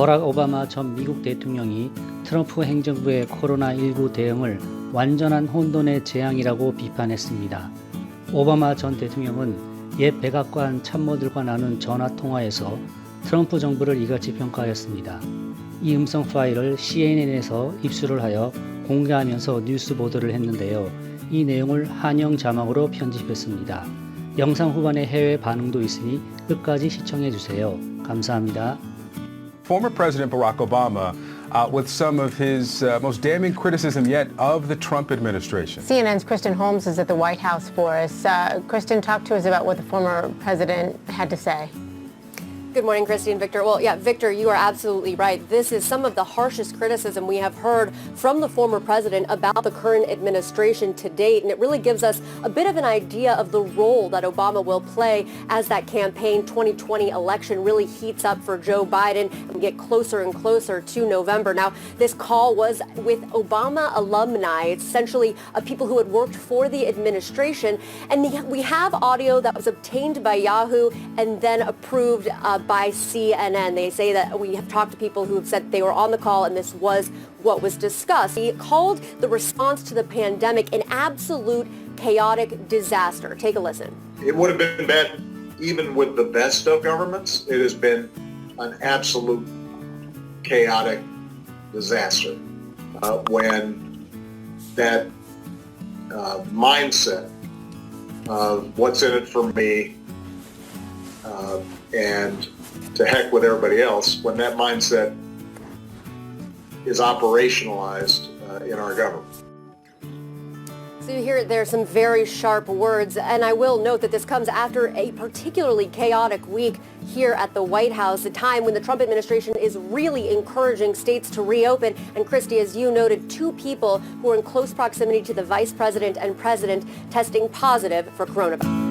버락 오바마 전 미국 대통령이 트럼프 행정부의 코로나19 대응을 완전한 혼돈의 재앙이라고 비판했습니다. 오바마 전 대통령은 옛 백악관 참모들과 나눈 전화 통화에서 트럼프 정부를 이같이 평가하였습니다. 이 음성 파일을 CNN에서 입수를 하여 공개하면서 뉴스 보도를 했는데요. 이 내용을 한영 자막으로 편집했습니다. 영상 후반에 해외 반응도 있으니 끝까지 시청해 주세요. 감사합니다. Former President Barack Obama uh, with some of his uh, most damning criticism yet of the Trump administration. CNN's Kristen Holmes is at the White House for us. Uh, Kristen, talk to us about what the former president had to say. Good morning, Christy and Victor. Well, yeah, Victor, you are absolutely right. This is some of the harshest criticism we have heard from the former president about the current administration to date. And it really gives us a bit of an idea of the role that Obama will play as that campaign 2020 election really heats up for Joe Biden and get closer and closer to November. Now, this call was with Obama alumni, essentially uh, people who had worked for the administration. And we have audio that was obtained by Yahoo and then approved uh, by CNN. They say that we have talked to people who have said they were on the call and this was what was discussed. He called the response to the pandemic an absolute chaotic disaster. Take a listen. It would have been bad even with the best of governments. It has been an absolute chaotic disaster uh, when that uh, mindset of what's in it for me uh, and to heck with everybody else, when that mindset is operationalized uh, in our government. So you hear there are some very sharp words, and I will note that this comes after a particularly chaotic week here at the White House, a time when the Trump administration is really encouraging states to reopen. And Christy, as you noted, two people who are in close proximity to the vice president and president testing positive for coronavirus.